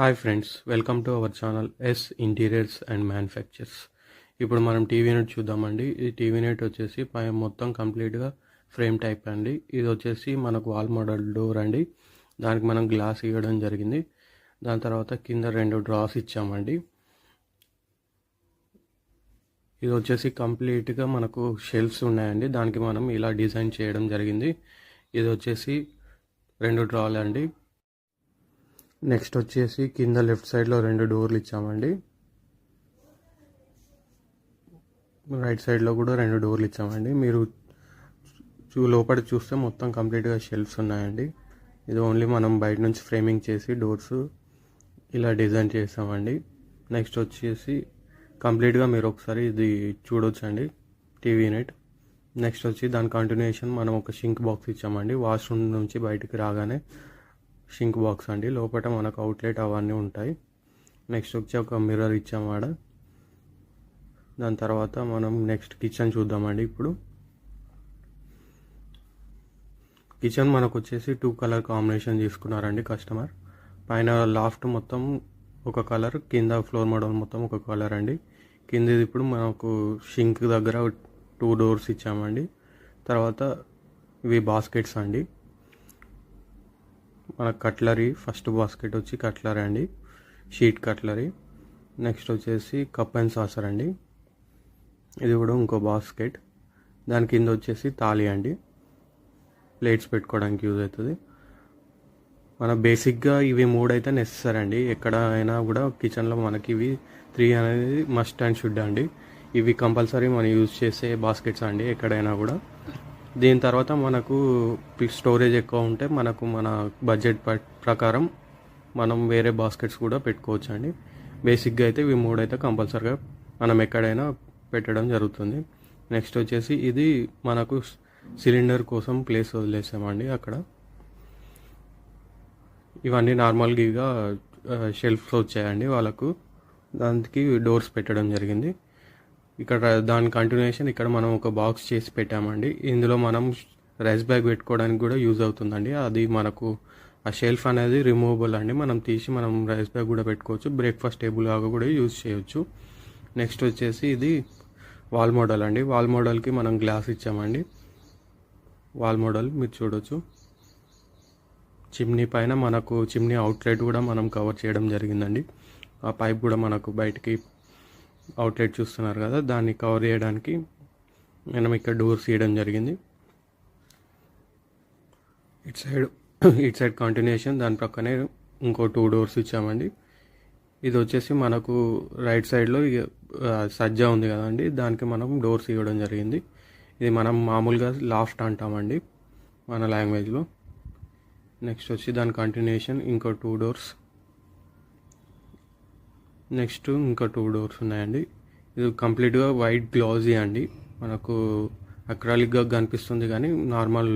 Hi friends welcome to our channel S interiors and manufactures. ఇప్పుడు మనం TV unit చూద్దామండి. ఈ టీవీ యూనిట్ వచ్చేసి పై మొత్తం కంప్లీట్గా ఫ్రేమ్ టైప్ అండి. ఇది వచ్చేసి మనకు వాల్ మోడల్ డోర్ అండి. దానికి మనం గ్లాస్ ఇవ్వడం జరిగింది. దాని తర్వాత కింద రెండు డ్రాస్ ఇచ్చామండి. ఇది వచ్చేసి కంప్లీట్గా మనకు షెల్ఫ్స్ ఉన్నాయండి. దానికి మనం ఇలా డిజైన్ చేయడం జరిగింది. ఇది వచ్చేసి రెండు డ్రాలు అండి నెక్స్ట్ వచ్చేసి కింద లెఫ్ట్ సైడ్లో రెండు డోర్లు ఇచ్చామండి. రైట్ సైడ్లో కూడా రెండు డోర్లు ఇచ్చామండి. మీరు చూ లోపల చూస్తే మొత్తం కంప్లీట్గా షెల్ఫ్స్ ఉన్నాయండి. ఇది ఓన్లీ మనం బయట నుంచి ఫ్రేమింగ్ చేసి డోర్స్ ఇలా డిజైన్ చేసామండి. నెక్స్ట్ వచ్చేసి కంప్లీట్గా మీరు ఒకసారి ఇది చూడొచ్చండి టీవీ యూనిట్. నెక్స్ట్ వచ్చి దాని కంటిన్యూషన్ మనం ఒక షింక్ బాక్స్ ఇచ్చామండి. వాష్రూమ్ నుంచి బయటకు రాగానే షింక్ బాక్స్ అండి. లోపల మనకు అవుట్లెట్ అవన్నీ ఉంటాయి. నెక్స్ట్ వచ్చి ఒక మిర్రర్ ఇచ్చామాడ దాని తర్వాత మనం నెక్స్ట్ కిచెన్ చూద్దామండి ఇప్పుడు. కిచెన్ మనకు వచ్చేసి టూ కలర్ కాంబినేషన్ తీసుకున్నారండి కస్టమర్. పైన లాఫ్ట్ మొత్తం ఒక కలర్ కింద ఫ్లోర్ మోడల్ మొత్తం ఒక కలర్ అండి. కింద ఇప్పుడు మనకు షింక్ దగ్గర టూ డోర్స్ ఇచ్చామండి. తర్వాత ఇవి బాస్కెట్స్ అండి. మన కట్లరీ ఫస్ట్ బాస్కెట్ వచ్చి కట్లరీ అండి. Sheet cutlery. నెక్స్ట్ వచ్చేసి కప్ అండ్ సాసర్ అండి. ఇది కూడా ఇంకో బాస్కెట్ దాని కింద వచ్చేసి తాళి అండి. ప్లేట్స్ పెట్టుకోవడానికి యూజ్ అవుతుంది. మన బేసిక్గా ఇవి మూడైతే అయితే నెసెసరీ అండి. ఎక్కడ అయినా కూడా కిచెన్లో మనకి ఇవి త్రీ అనేది మస్ట్ అండ్ షుడ్ అండి. ఇవి కంపల్సరీ మనం యూజ్ చేసే బాస్కెట్స్ అండి ఎక్కడైనా కూడా. దీని తర్వాత మనకు స్టోరేజ్ ఎక్కువ ఉంటే మనకు మన బడ్జెట్ ప్రకారం మనం వేరే బాస్కెట్స్ కూడా పెట్టుకోవచ్చు అండి బేసిక్గా అయితే ఇవి మూడు అయితే కంపల్సరీగా మనం ఎక్కడైనా పెట్టడం జరుగుతుంది. నెక్స్ట్ వచ్చేసి ఇది మనకు సిలిండర్ కోసం ప్లేస్ వదిలేసామండి అక్కడ. ఇవన్నీ నార్మల్గా షెల్ఫ్స్ వచ్చాయండి వాళ్ళకు. దానికి డోర్స్ పెట్టడం జరిగింది. ఇక్కడ దాని కంటిన్యూషన్ ఇక్కడ మనం ఒక బాక్స్ చేసి పెట్టామండి. ఇందులో మనం రైస్ బ్యాగ్ పెట్టుకోవడానికి కూడా యూజ్ అవుతుందండి. అది మనకు ఆ షెల్ఫ్ అనేది రిమూవబుల్ అండి. మనం తీసి మనం రైస్ బ్యాగ్ కూడా పెట్టుకోవచ్చు. బ్రేక్ఫాస్ట్ టేబుల్ లాగా కూడా యూజ్ చేయొచ్చు. నెక్స్ట్ వచ్చేసి ఇది వాల్ మోడల్ అండి. వాల్ మోడల్కి మనం గ్లాస్ ఇచ్చామండి. వాల్ మోడల్ మీరు చూడొచ్చు. చిమ్నీ పైన మనకు చిమ్నీ అవుట్లెట్ కూడా మనం కవర్ చేయడం జరిగిందండి. ఆ పైప్ కూడా మనకు బయటికి అవుట్లెట్ చూస్తున్నారు కదా దాన్ని కవర్ చేయడానికి మనం ఇక్కడ డోర్స్ ఇవ్వడం జరిగింది. It side it side continuation దాని ప్రక్కనే ఇంకో టూ డోర్స్ ఇచ్చామండి. ఇది వచ్చేసి మనకు రైట్ సైడ్లో సజ్జా ఉంది కదండి దానికి మనం డోర్స్ ఇవ్వడం జరిగింది. ఇది మనం మామూలుగా లాఫ్ట్ అంటామండి మన లాంగ్వేజ్లో నెక్స్ట్ వచ్చి దాని కంటిన్యూషన్ ఇంకో టూ డోర్స్ నెక్స్ట్ ఇంకా టూ డోర్స్ ఉన్నాయండి. ఇది కంప్లీట్గా వైట్ గ్లాజీ అండి. మనకు అక్రాలిక్గా కనిపిస్తుంది కానీ నార్మల్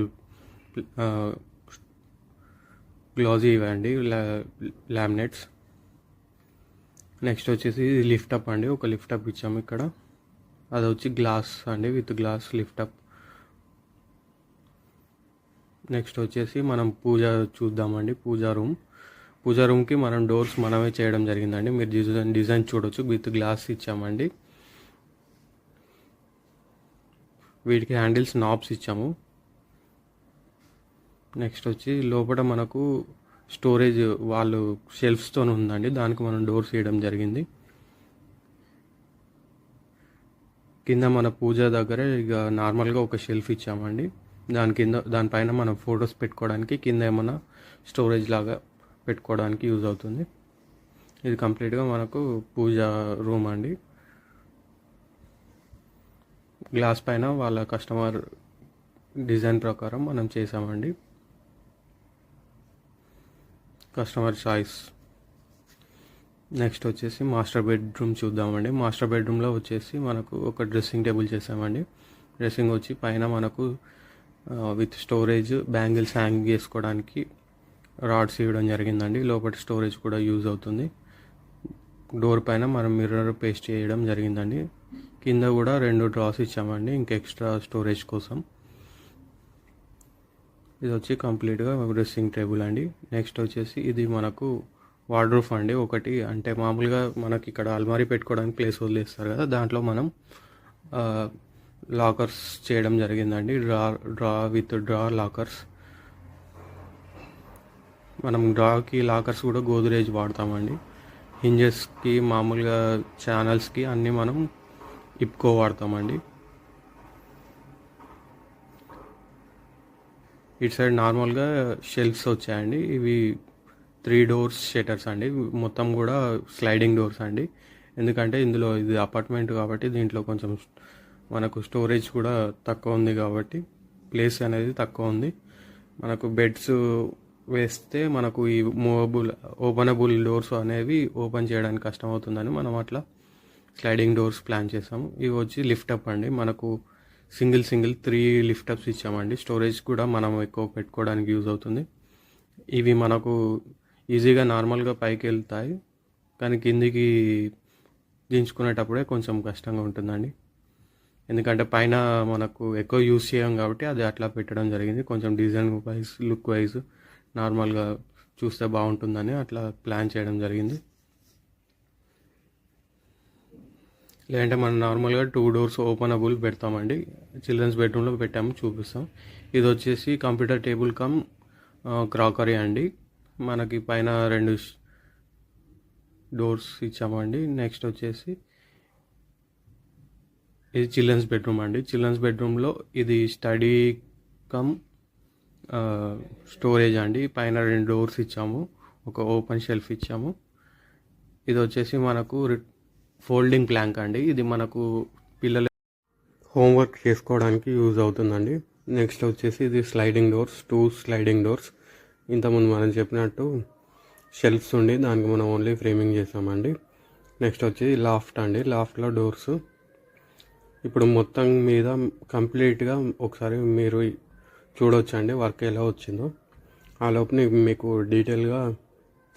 గ్లాజీ ఇవ్వండి లామినేట్స్. నెక్స్ట్ వచ్చేసి ఇది లిఫ్ట్ అప్ అండి. ఒక లిఫ్ట్ అప్ ఇచ్చాము ఇక్కడ. అది వచ్చి గ్లాస్ అండి with glass lift up. Next వచ్చేసి మనం పూజ చూద్దామండి. పూజా రూమ్. పూజా రూమ్కి మనం డోర్స్ మనమే చేయడం జరిగిందండి. మీరు డిజైన్ డిజైన్ చూడొచ్చు. విత్ గ్లాస్ ఇచ్చామండి. వీటికి హ్యాండిల్స్ నాబ్స్ ఇచ్చాము. నెక్స్ట్ వచ్చి లోపల మనకు స్టోరేజ్ వాళ్ళు షెల్ఫ్స్తో ఉందండి. దానికి మనం డోర్స్ వేయడం జరిగింది. కింద మన పూజ దగ్గర ఇక నార్మల్గా ఒక షెల్ఫ్ ఇచ్చామండి. దాని కింద దానిపైన మనం ఫొటోస్ పెట్టుకోవడానికి కింద ఏమైనా స్టోరేజ్ లాగా పెట్టుకోవడానికి యూజ్ అవుతుంది. ఇది కంప్లీట్గా మనకు పూజ రూమ్ అండి. గ్లాస్ పైన వాళ్ళ కస్టమర్ డిజైన్ ప్రకారం మనం చేసామండి. Customer choice. నెక్స్ట్ వచ్చేసి మాస్టర్ బెడ్రూమ్ చూద్దామండి. మాస్టర్ బెడ్రూమ్లో వచ్చేసి మనకు ఒక డ్రెస్సింగ్ టేబుల్ చేసామండి. డ్రెస్సింగ్ వచ్చి పైన మనకు విత్ స్టోరేజ్ బ్యాంగిల్స్ హ్యాంగ్ చేసుకోవడానికి రాడ్స్ ఇవ్వడం జరిగిందండి. లోపల స్టోరేజ్ కూడా యూజ్ అవుతుంది. డోర్ పైన మనం మిర్రర్ పేస్ట్ చేయడం జరిగిందండి. కింద కూడా రెండు డ్రాస్ ఇచ్చామండి ఇంక ఎక్స్ట్రా స్టోరేజ్ కోసం. ఇది వచ్చి కంప్లీట్గా డ్రెస్సింగ్ టేబుల్ అండి. నెక్స్ట్ వచ్చేసి ఇది మనకు వార్డ్రూఫ్ అండి. ఒకటి అంటే మామూలుగా మనకి ఇక్కడ అల్మారీ పెట్టుకోవడానికి ప్లేస్ వదిలేస్తారు కదా దాంట్లో మనం లాకర్స్ చేయడం జరిగిందండి. Draw draw with draw lockers. మనం డ్రాకి లాకర్స్ కూడా గోద్రేజ్ వాడతామండి. హింజెస్కి మామూలుగా ఛానల్స్కి అన్నీ మనం ఇప్కో వాడతామండి. ఇటు సైడ్ నార్మల్గా షెల్ఫ్స్ వచ్చాయండి. ఇవి త్రీ డోర్స్ షెటర్స్ అండి. మొత్తం కూడా స్లైడింగ్ డోర్స్ అండి. ఎందుకంటే ఇందులో ఇది అపార్ట్మెంట్ కాబట్టి దీంట్లో కొంచెం మనకు స్టోరేజ్ కూడా తక్కువ ఉంది కాబట్టి ప్లేస్ అనేది తక్కువ ఉంది. మనకు బెడ్స్ వేస్తే మనకు ఈ మూవబుల్ ఓపెనబుల్ డోర్స్ అనేవి ఓపెన్ చేయడానికి కష్టం అవుతుందని మనం అట్లా స్లైడింగ్ డోర్స్ ప్లాన్ చేసాము. ఇవి వచ్చి లిఫ్టప్ అండి. మనకు సింగిల్ సింగిల్ త్రీ లిఫ్టప్స్ ఇచ్చామండి. స్టోరేజ్ కూడా మనం ఎక్కువ పెట్టుకోవడానికి యూజ్ అవుతుంది. ఇవి మనకు ఈజీగా నార్మల్గా పైకి వెళ్తాయి. కానీ కిందికి దించుకునేటప్పుడే కొంచెం కష్టంగా ఉంటుందండి. ఎందుకంటే పైన మనకు ఎక్కువ యూస్ చేయం కాబట్టి అది అట్లా పెట్టడం జరిగింది. కొంచెం డిజైన్ వైజ్ లుక్ వైజ్ నార్మల్గా చూస్తే బాగుంటుందని అట్లా ప్లాన్ చేయడం జరిగింది. లేదంటే మనం నార్మల్గా టూ డోర్స్ ఓపెనబుల్ పెడతామండి. చిల్డ్రన్స్ బెడ్రూమ్లో పెట్టాము చూపిస్తాం. ఇది వచ్చేసి కంప్యూటర్ టేబుల్ కమ్ క్రాకరీ అండి. మనకి పైన రెండు డోర్స్ ఇచ్చామండి. నెక్స్ట్ వచ్చేసి ఇది చిల్డ్రన్స్ బెడ్రూమ్ అండి. చిల్డ్రన్స్ బెడ్రూమ్లో ఇది స్టడీ కమ్ స్టోరేజ్ అండి. పైన రెండు డోర్స్ ఇచ్చాము. ఒక ఓపెన్ షెల్ఫ్ ఇచ్చాము. ఇది వచ్చేసి మనకు ఫోల్డింగ్ ప్లాంక్ అండి. ఇది మనకు పిల్లలు హోంవర్క్ చేసుకోవడానికి యూజ్ అవుతుందండి. నెక్స్ట్ వచ్చేసి ఇది sliding doors two sliding doors ఇంతకుముందు మనం చెప్పినట్టు షెల్ఫ్స్ ఉండి దానికి మనం ఓన్లీ ఫ్రేమింగ్ చేసామండి నెక్స్ట్ వచ్చి లాఫ్ట్ అండి. లాఫ్ట్లో డోర్స్ ఇప్పుడు మొత్తం మీద కంప్లీట్గా ఒకసారి మీరు చూడొచ్చండి వర్క్ ఎలా వచ్చిందో. ఆ లోపల మీకు డీటెయిల్గా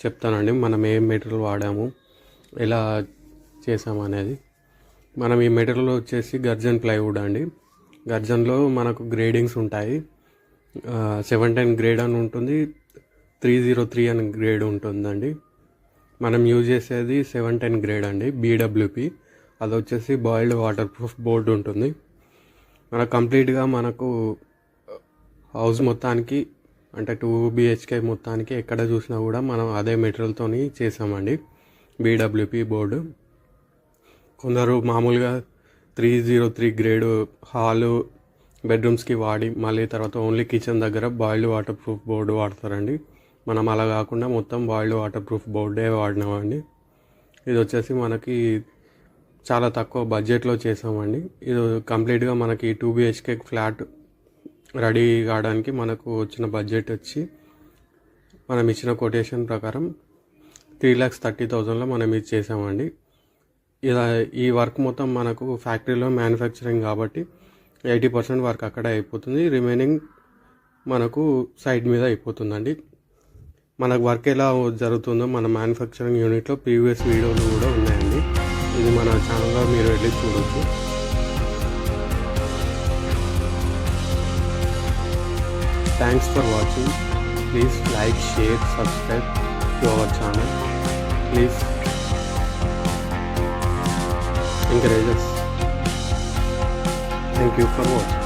చెప్తానండి మనం ఏ మెటీరియల్ వాడాము ఎలా చేసాము అనేది. మనం ఈ మెటీరియల్ వచ్చేసి గర్జన్ ప్లైవుడ్ అండి. గర్జన్లో మనకు గ్రేడింగ్స్ ఉంటాయి. సెవెన్ టెన్ గ్రేడ్ అని ఉంటుంది త్రీ జీరో త్రీ అని గ్రేడ్ ఉంటుందండి. మనం యూజ్ చేసేది సెవెన్ టెన్ గ్రేడ్ అండి బీడబ్ల్యూపి. అది వచ్చేసి బాయిల్డ్ వాటర్ ప్రూఫ్ బోర్డు ఉంటుంది. మన కంప్లీట్గా మనకు హౌస్ మొత్తానికి అంటే టూ బిహెచ్కే మొత్తానికి ఎక్కడ చూసినా కూడా మనం అదే మెటీరియల్తో చేసామండి. BWP board. కొందరు మామూలుగా three zero three grade hall బెడ్రూమ్స్కి వాడి మళ్ళీ తర్వాత ఓన్లీ కిచెన్ దగ్గర బాయిల్డ్ వాటర్ ప్రూఫ్ బోర్డు వాడతారండి. మనం అలా కాకుండా మొత్తం బాయిల్డ్ వాటర్ ప్రూఫ్ బోర్డే వాడినామండి. ఇది వచ్చేసి మనకి చాలా తక్కువ బడ్జెట్లో చేసామండి. ఇది కంప్లీట్గా మనకి టూ బిహెచ్కే ఫ్లాట్ రెడీ కావడానికి మనకు వచ్చిన బడ్జెట్ వచ్చి మనం ఇచ్చిన కొటేషన్ ప్రకారం త్రీ ల్యాక్స్ థర్టీ థౌజండ్లో మనం ఇది చేసామండి. ఇలా ఈ వర్క్ మొత్తం మనకు ఫ్యాక్టరీలో మ్యానుఫ్యాక్చరింగ్ కాబట్టి ఎయిటీ పర్సెంట్ వర్క్ అక్కడే అయిపోతుంది. రిమైనింగ్ మనకు సైడ్ మీద అయిపోతుందండి. మనకు వర్క్ ఎలా జరుగుతుందో మన మ్యానుఫ్యాక్చరింగ్ యూనిట్లో ప్రీవియస్ వీడియోలు కూడా ఉన్నాయండి. ఇది మన ఛానల్లో మీరు వెళ్ళి చూడొచ్చు. Thanks for watching. Please like, share, subscribe to our channel. Please encourage us. Thank you for watching.